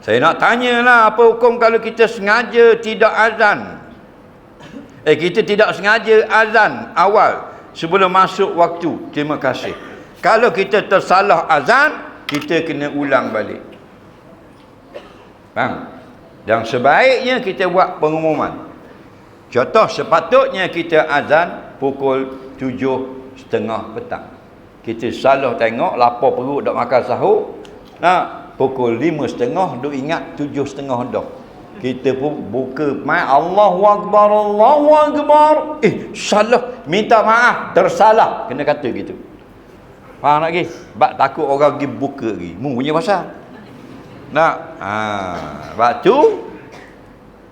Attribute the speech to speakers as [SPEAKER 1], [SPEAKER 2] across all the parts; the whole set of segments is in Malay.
[SPEAKER 1] Saya nak tanyalah apa hukum kalau kita sengaja tidak azan. Eh kita tidak sengaja azan awal sebelum masuk waktu. Terima kasih. Kalau kita tersalah azan, kita kena ulang balik. Faham? Dan sebaiknya kita buat pengumuman. Contoh sepatutnya kita azan pukul tujuh setengah petang. Kita salah tengok lapar perut dak makan sahur. Nah, pukul lima setengah duk ingat tujuh setengah dah. Kita pun buka mai Allahu akbar Allahu akbar. Eh, salah. Minta maaf, tersalah. Kena kata gitu. Faham lagi? Bak takut orang pergi buka lagi. Mu punya pasal. Nak. Ha, sebab tu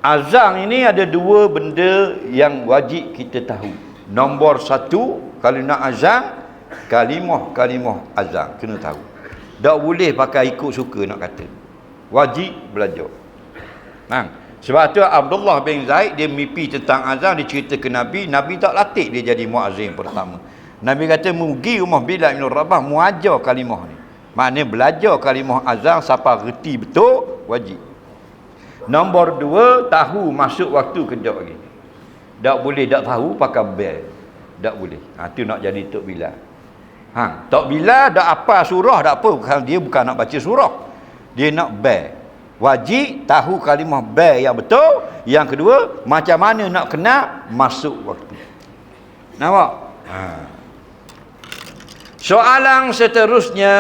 [SPEAKER 1] azan ini ada dua benda yang wajib kita tahu. Nombor satu, kalau nak azan, kalimah-kalimah azan kena tahu. Tak boleh pakai ikut suka nak kata. Wajib belajar. Ha. Sebab tu Abdullah bin Zaid dia mimpi tentang azan dia cerita ke Nabi, Nabi tak latih dia jadi muazzin pertama. Nabi kata mugi rumah Bilal bin Rabah muajar kalimah ni. Maknanya belajar kalimah azan siapa reti betul wajib. Nombor dua tahu masuk waktu kerja lagi. Tak boleh tak tahu pakai bel. Tak boleh. Ha tu nak jadi tok Bilal. Ha, tok Bilal dak apa surah dak apa kalau dia bukan nak baca surah. Dia nak bel. Wajib tahu kalimah bel yang betul. Yang kedua, macam mana nak kena masuk waktu. Nampak? Ha. Soalan seterusnya